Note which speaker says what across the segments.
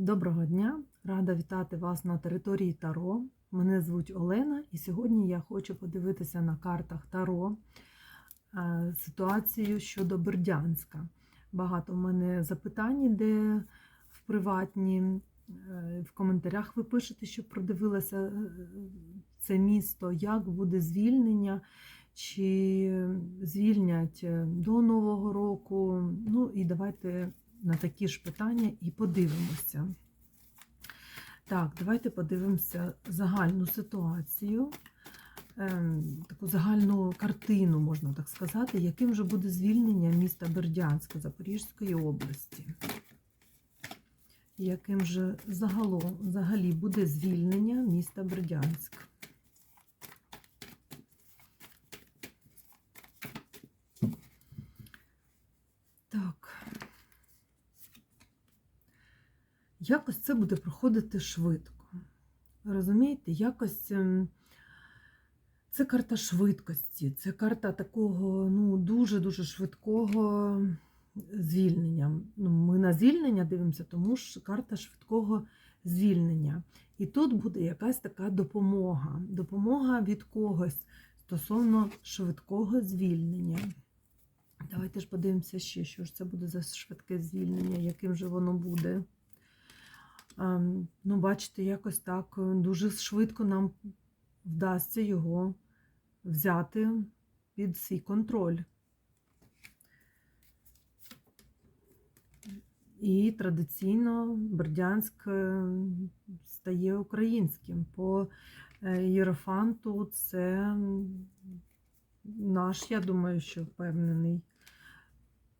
Speaker 1: Доброго дня! Рада вітати вас на території Таро. Мене звуть Олена, і сьогодні я хочу подивитися на картах Таро е, ситуацію щодо Бердянська. Багато в мене запитань іде в приватні. Е, В коментарях ви пишете, щоб продивилася е, це місто, як буде звільнення, чи звільнять до Нового року. Ну і давайте на такі ж питання і подивимося. Так, давайте подивимося загальну ситуацію, ем, таку загальну картину, можна так сказати, яким же буде звільнення міста Бердянська Запорізької області. Яким же загалом, взагалі буде звільнення міста Бердянськ? Так. Якось це буде проходити швидко. Розумієте, якось ем, це карта швидкості, це карта такого ну, дуже-дуже швидкого звільнення. Ну, Ми на звільнення дивимося, тому що карта швидкого звільнення. І тут буде якась така допомога. Допомога від когось стосовно швидкого звільнення. Давайте ж подивимося ще, що ж це буде за швидке звільнення, яким же воно буде. Ем, Ну, бачите, якось так е, дуже швидко нам вдасться його взяти під свій контроль. І традиційно Бердянськ е, стає українським. По е, Єрофанту це наш, я думаю, що впевнений.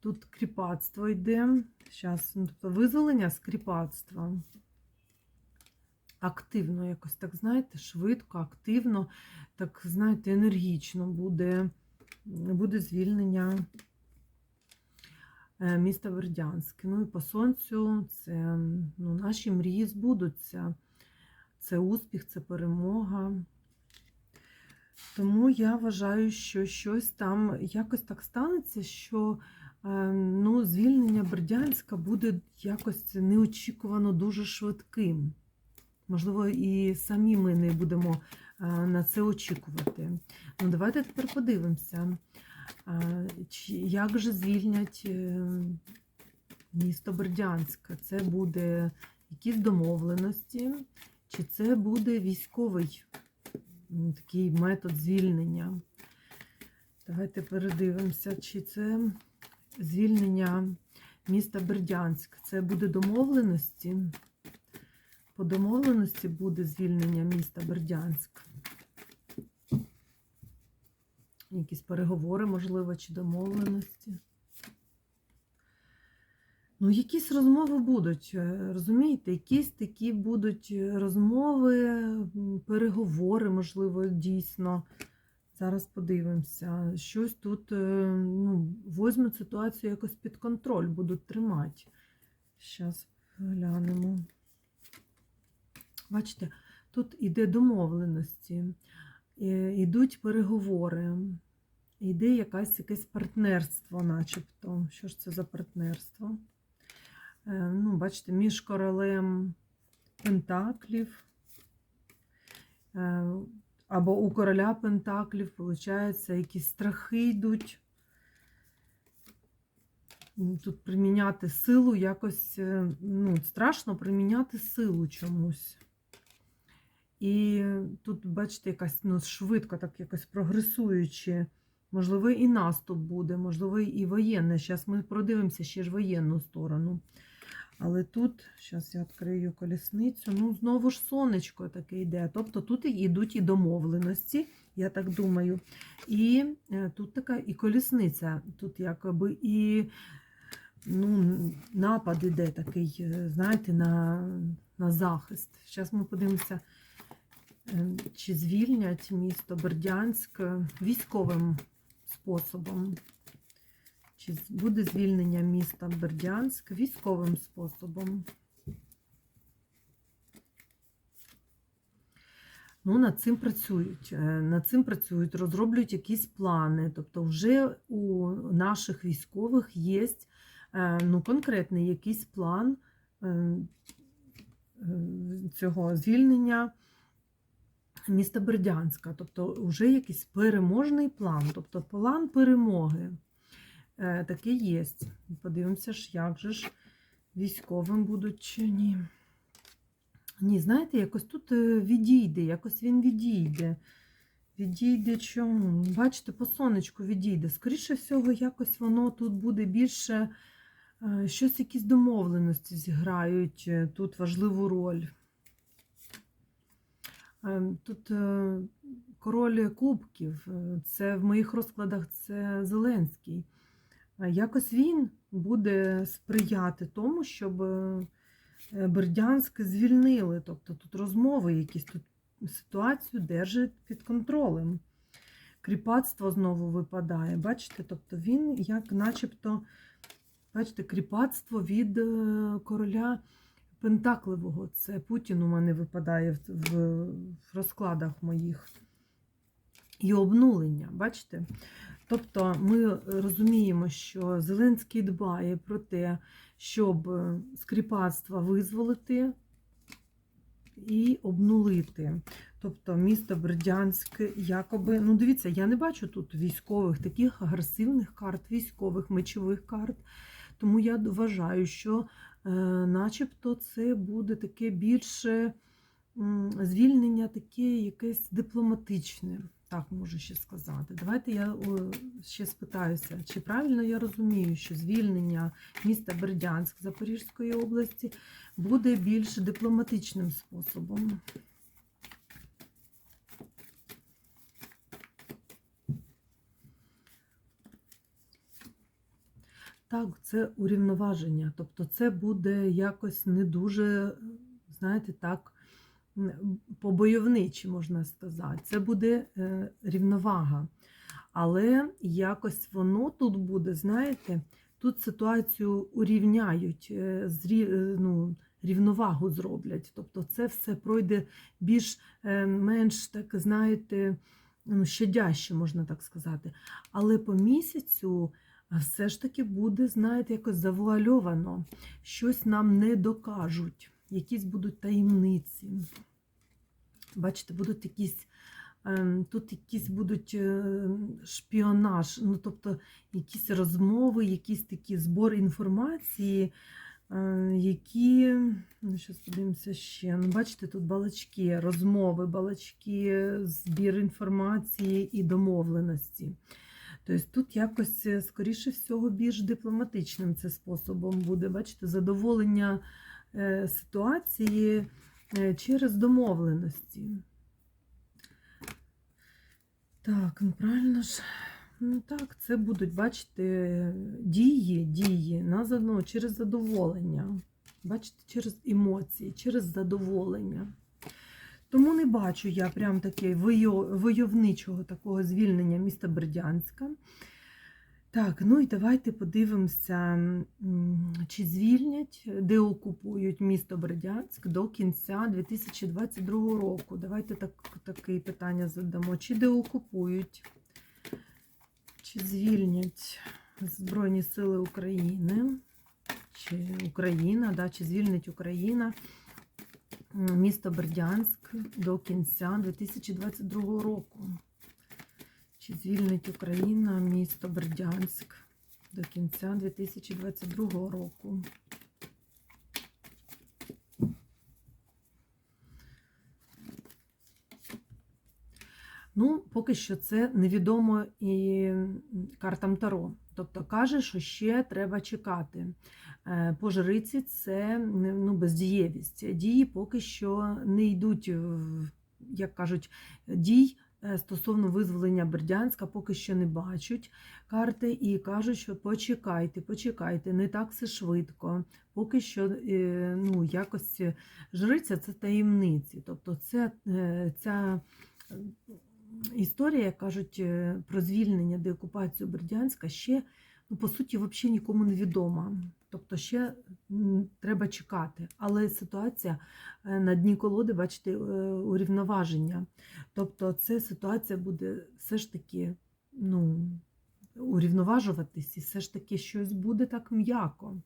Speaker 1: Тут кріпацтво йде. Зараз, ну, тобто визволення з кріпацтва. Активно, якось так, знаєте, швидко, активно, так, знаєте, енергічно буде, буде звільнення е, міста Бердянське. Ну і по сонцю це ну, наші мрії збудуться. Це успіх, це перемога. Тому я вважаю, що щось там якось так станеться, що ну, звільнення Бердянська буде якось неочікувано дуже швидким. Можливо, і самі ми не будемо на це очікувати. Ну, Давайте тепер подивимося, як же звільнять е, місто Бердянська. Це буде якісь домовленості, чи це буде військовий такий метод звільнення. Давайте передивимося, чи це звільнення міста Бердянськ. Це буде домовленості. По домовленості буде звільнення міста Бердянськ. Якісь переговори, можливо, чи домовленості. Ну, якісь розмови будуть, розумієте, якісь такі будуть розмови, переговори, можливо, дійсно. Зараз подивимося. Щось тут ну, возьмуть ситуацію якось під контроль, будуть тримати. Зараз глянемо. Бачите, тут іде домовленості, йдуть переговори, йде якась, якесь партнерство, начебто. Що ж це за партнерство? Ну, Бачите, між королем Пентаклів. Або у короля Пентаклів, виходить, якісь страхи йдуть. Тут приміняти силу якось, ну, страшно приміняти силу чомусь. І тут, бачите, якась ну, швидко, так якось прогресуючи. Можливо, і наступ буде, можливо, і воєнне. Зараз ми продивимося ще ж воєнну сторону. Але тут, зараз я відкрию колісницю, ну, знову ж сонечко таке йде. Тобто тут йдуть і домовленості, я так думаю. І е, тут така і колісниця, тут якоби і ну, напад іде такий, е, знаєте, на, на захист. Зараз ми подивимося, чи звільнять місто Бердянськ військовим способом. Чи буде звільнення міста Бердянськ військовим способом? Ну, над цим працюють. Над цим працюють, розроблюють якісь плани. Тобто, вже у наших військових є ну, конкретний якийсь план цього звільнення міста Бердянська. Тобто вже якийсь переможний план, тобто план перемоги. Е, Таке є. Подивимося як же ж військовим будуть чи ні. Ні, знаєте, якось тут е, відійде, якось він відійде. Відійде чому? Бачите, по сонечку відійде. Скоріше всього, якось воно тут буде більше, е, щось, якісь домовленості зіграють тут важливу роль. Е, Тут е, король кубків, е, це в моїх розкладах це Зеленський. Е, Якось він буде сприяти тому, щоб Бердянськ звільнили. Тобто тут розмови, якісь тут ситуацію держить під контролем. Кріпацтво знову випадає. Бачите, тобто він як начебто, бачите, кріпацтво від короля Пентакливого. Це Путін у мене випадає в, в, розкладах моїх. І обнулення, бачите? Тобто ми розуміємо, що Зеленський дбає про те, щоб е, з кріпацтва визволити і обнулити. Тобто місто Бердянськ, якоби, ну дивіться, я не бачу тут військових, таких агресивних карт, військових мечових карт. Тому я вважаю, що начебто це буде таке більше звільнення, таке якесь дипломатичне. Так можу ще сказати. Давайте я ще спитаюся, чи правильно я розумію, що звільнення міста Бердянськ Запорізької області буде більш дипломатичним способом. Так, це урівноваження. Тобто це буде якось не дуже, знаєте, так, побойовничі, можна сказати. Це буде е, рівновага. Але якось воно тут буде, знаєте, тут ситуацію урівняють, е, е, ну, рівновагу зроблять. Тобто це все пройде більш е, менш, так, знаєте, ну, щадяще, можна так сказати. Але по місяцю все ж таки буде, знаєте, якось завуальовано. Щось нам не докажуть, якісь будуть таємниці. Бачите, будуть якісь. ем, Тут якісь будуть е, шпіонаж, ну тобто якісь розмови, якийсь такий збор інформації, е, які, ну, щас подивимося ще. Ну, бачите, тут балачки, розмови, балачки, збір інформації і домовленості. Тобто тут якось, е, скоріше всього, більш дипломатичним це способом буде, бачите, задоволення е, ситуації е, через домовленості. Так, ну правильно ж. Ну так, це будуть, бачите, дії, дії на ну, через задоволення. Бачите, через емоції, через задоволення. Тому не бачу я прям таке войовничого такого звільнення міста Бердянська. Так, ну і давайте подивимося, чи звільнять, де окупують місто Бердянськ до кінця 2022 року. Давайте так, таке питання задамо. Чи де окупують, чи звільнять Збройні Сили України, чи Україна, да, чи звільнить Україна місто Бердянськ до кінця 2022 року. Чи звільнить Україна місто Бердянськ до кінця 2022 року? Ну, поки що це невідомо і картам Таро. Тобто каже, що ще треба чекати. Е, По жриці це ну, бездієвість. Дії поки що не йдуть, як кажуть, дій е, стосовно визволення Бердянська, поки що не бачать карти і кажуть, що почекайте, почекайте, не так все швидко. Поки що е, ну, якось жриця це таємниці. Тобто це, ця історія, як кажуть, е, про звільнення деокупацію Бердянська ще, ну, по суті, взагалі нікому не відома. Тобто ще треба чекати. Але ситуація е, на дні колоди, бачите, е, урівноваження. Тобто це ситуація буде все ж таки ну, урівноважуватись, і все ж таки щось буде так м'яко.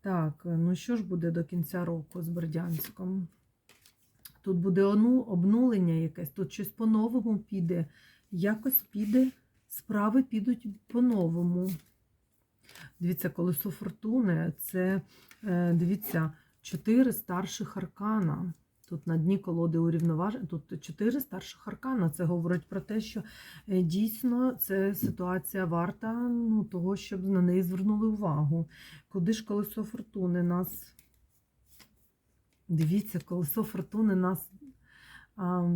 Speaker 1: Так, ну що ж буде до кінця року з Бердянськом? Тут буде обнулення якесь, тут щось по-новому піде. Якось піде, справи підуть по-новому. Дивіться, колесо фортуни це, е, дивіться, чотири старших аркана. Тут на дні колоди урівноваження, тут чотири старших аркана. Це говорить про те, що е, дійсно це ситуація варта ну, того, щоб на неї звернули увагу. Куди ж колесо фортуни нас. Дивіться, колесо фортуни нас а,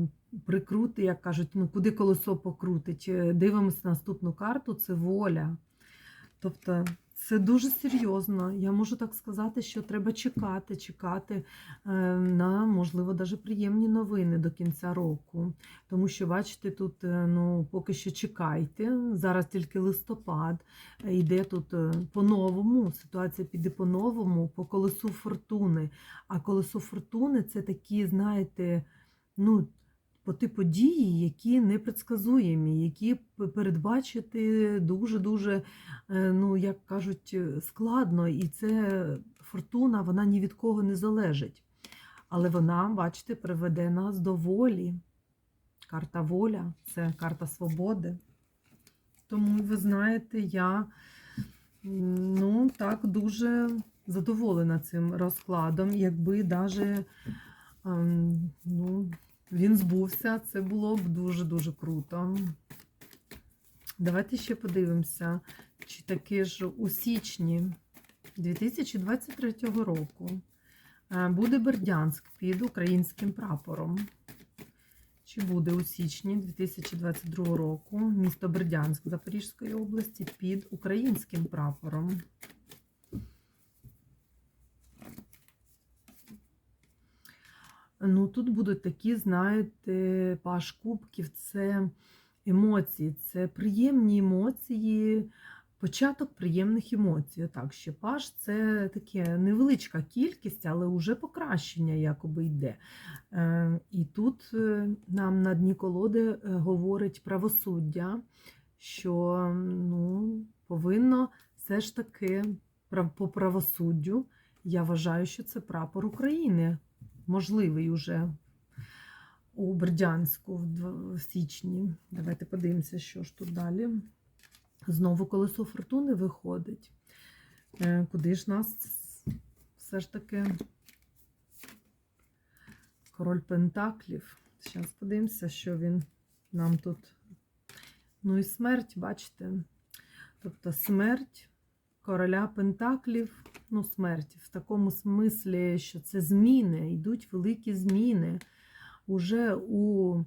Speaker 1: прикрути, як кажуть, ну куди колесо покрутить. Дивимося наступну карту, це воля. Тобто це дуже серйозно. Я можу так сказати, що треба чекати, чекати е, на, можливо, навіть приємні новини до кінця року. Тому що, бачите, тут е, ну, поки що чекайте. Зараз тільки листопад, е, йде тут по-новому, ситуація піде по-новому, по колесу фортуни. А колесо фортуни це такі, знаєте, ну, по типу дії, які непредсказуємі, які передбачити дуже-дуже, е, ну, як кажуть, е, складно. І це фортуна, вона ні від кого не залежить. Але вона, бачите, приведе нас до волі. Карта воля це карта свободи. Тому, ви знаєте, я ну, так дуже задоволена цим розкладом, якби даже, ем, ну, він збувся, це було б дуже-дуже круто. Давайте ще подивимося, чи таки ж у січні 2023 року е, буде Бердянськ під українським прапором. Чи буде у січні 2022 року місто Бердянськ Запорізької області під українським прапором? Ну, тут будуть такі, знаєте, паш кубків, це емоції, це приємні емоції, початок приємних емоцій. Так, ще паш це таке невеличка кількість, але вже покращення якоби йде. Е, І тут е, нам на дні колоди е, говорить правосуддя, що ну, повинно все ж таки по правосуддю. Я вважаю, що це прапор України можливий уже у Бердянську в січні. Давайте подивимося, що ж тут далі. Знову колесо фортуни виходить. Е, Куди ж нас все ж таки король Пентаклів. Зараз подивимося, що він нам тут. Ну і смерть, бачите? Тобто смерть короля Пентаклів, ну, смерть в такому смислі, що це зміни, йдуть великі зміни. Уже у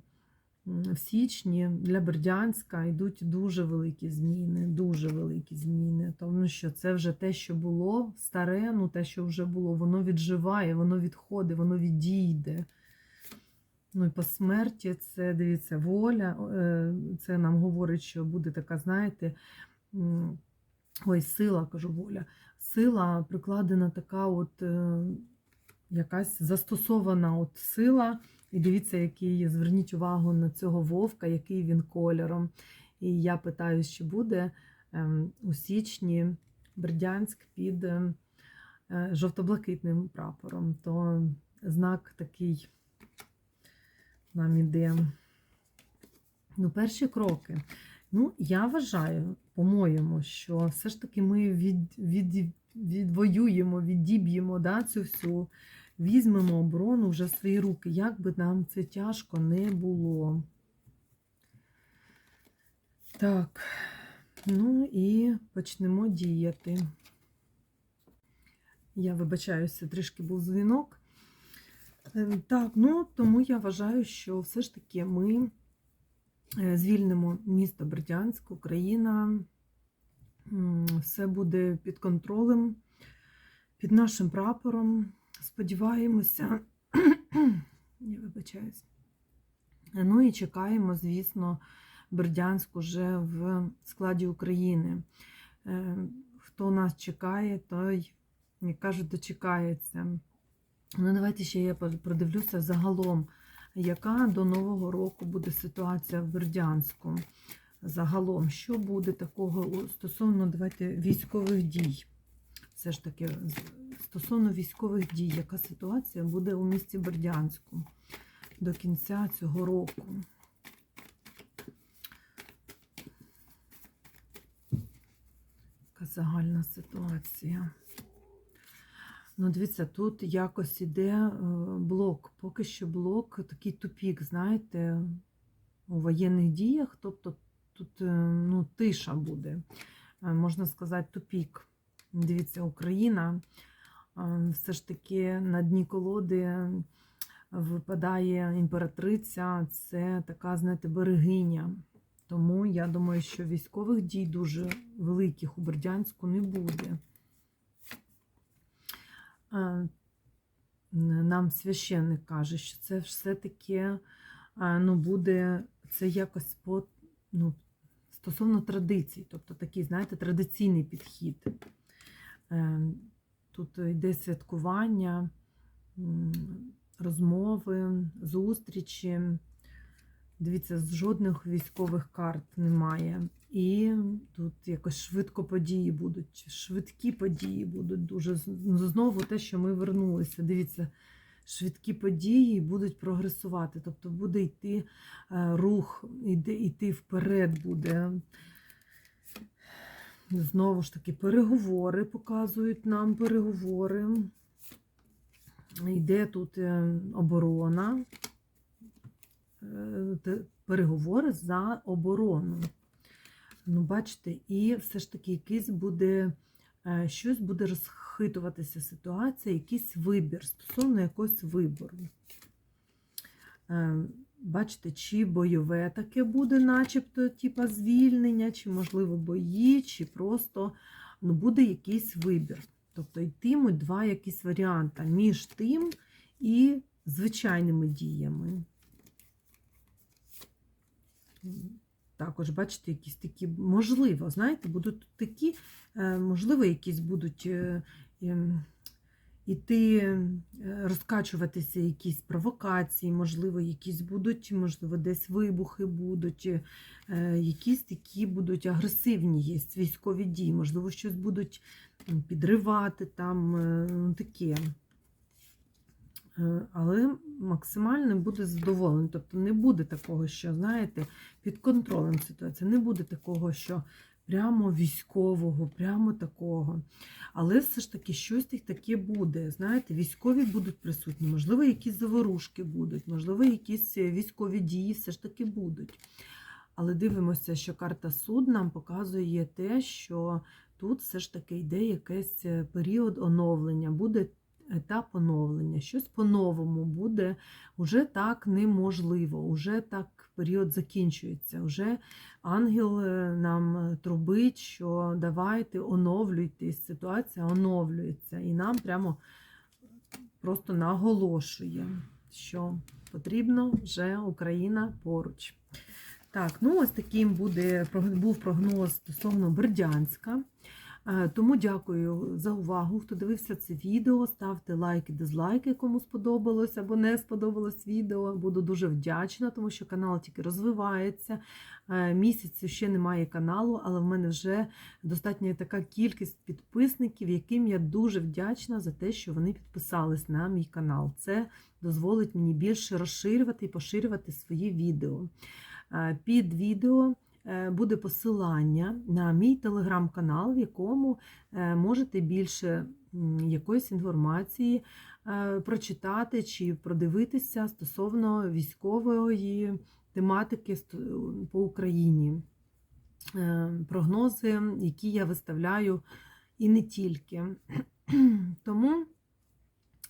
Speaker 1: в січні для Бердянська йдуть дуже великі зміни, дуже великі зміни. Тому що це вже те, що було старе, ну те, що вже було, воно відживає, воно відходить, воно відійде. Ну і по смерті це, дивіться, воля. е, Це нам говорить, що буде така, знаєте, ой, сила, кажу, воля. Сила прикладена така, от е, якась застосована от сила. І дивіться, який, зверніть увагу на цього вовка, який він кольором. І я питаю, чи буде ем, у січні Бердянськ під ем, е, жовто-блакитним прапором. То знак такий нам іде. Ну, перші кроки. Ну, я вважаю, по-моєму, що все ж таки ми від, від, відвоюємо, відіб'ємо да, цю всю, візьмемо оборону вже в свої руки, як би нам це тяжко не було. Так, ну і почнемо діяти. Я вибачаюся, трішки був дзвінок. Е, Так, ну тому я вважаю, що все ж таки ми звільнимо місто Бердянськ, Україна. Все буде під контролем, під нашим прапором. Сподіваємося, я вибачаюсь. Ну і чекаємо, звісно, Бердянськ уже в складі України. Е, Хто нас чекає, той, як кажуть, дочекається. Ну, давайте ще я продивлюся загалом, яка до Нового року буде ситуація в Бердянську. Загалом, що буде такого стосовно давайте, військових дій? Все ж таки, стосовно військових дій, яка ситуація буде у місті Бердянську до кінця цього року. Яка загальна ситуація. Ну, дивіться, тут якось іде е, блок. Поки що блок, такий тупік, знаєте, у воєнних діях. Тобто тут е, ну, тиша буде. Е, Можна сказати, тупік. Дивіться, Україна все ж таки на дні колоди випадає імператриця, це така, знаєте, берегиня. Тому я думаю, що військових дій дуже великих у Бердянську не буде. Нам священник каже, що це все-таки ну, буде це якось по, ну, стосовно традицій, тобто такий, знаєте, традиційний підхід. Е, Тут йде святкування, розмови, зустрічі. Дивіться, жодних військових карт немає. І тут якось швидко події будуть, швидкі події будуть дуже ну, знову те, що ми вернулися. Дивіться, швидкі події будуть прогресувати. Тобто буде йти е, рух, йде, йти вперед буде. Знову ж таки, переговори показують нам переговори. Йде тут е, оборона, переговори за оборону. Ну, бачите, і все ж таки якийсь буде, е, щось буде розхитуватися ситуація, якийсь вибір стосовно якогось вибору. Е, Бачите, чи бойове таке буде, начебто, типа звільнення, чи, можливо, бої, чи просто ну, буде якийсь вибір. Тобто йтимуть два якісь варіанти між тим і звичайними діями. Також, бачите, якісь такі, можливо, знаєте, будуть такі, е, можливо, якісь будуть е, ем, іти, е, розкачуватися якісь провокації, можливо, якісь будуть, можливо, десь вибухи будуть, якісь такі будуть агресивні є військові дії, можливо, щось будуть підривати там ну, таке. Е, Але максимально буде задоволений. Тобто не буде такого, що, знаєте, під контролем ситуація, не буде такого, що прямо військового, прямо такого. Але все ж таки щось таке буде. Знаєте, військові будуть присутні, можливо, якісь заворушки будуть, можливо, якісь військові дії все ж таки будуть. Але дивимося, що карта суд нам показує те, що тут все ж таки йде якийсь е, період оновлення, буде етап оновлення, щось по-новому буде, уже так неможливо, уже так період закінчується. Уже ангел е, нам трубить, що давайте оновлюйтесь, ситуація оновлюється. І нам прямо просто наголошує, що потрібно вже Україна поруч. Так, ну ось таким буде, був прогноз стосовно Бердянська. Е, Тому дякую за увагу, хто дивився це відео. Ставте лайки, дизлайки, кому сподобалось або не сподобалось відео. Буду дуже вдячна, тому що канал тільки розвивається. Е, Місяцю ще немає каналу, але в мене вже достатня така кількість підписників, яким я дуже вдячна за те, що вони підписались на мій канал. Це дозволить мені більше розширювати і поширювати свої відео. Е, Під відео буде посилання на мій телеграм-канал, в якому е, можете більше якоїсь інформації е, прочитати чи продивитися стосовно військової тематики по Україні. Е, Прогнози, які я виставляю, і не тільки. Тому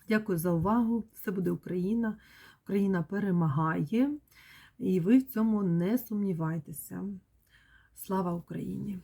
Speaker 1: дякую за увагу. Все буде Україна. Україна перемагає. І ви в цьому не сумнівайтеся. Слава Україні!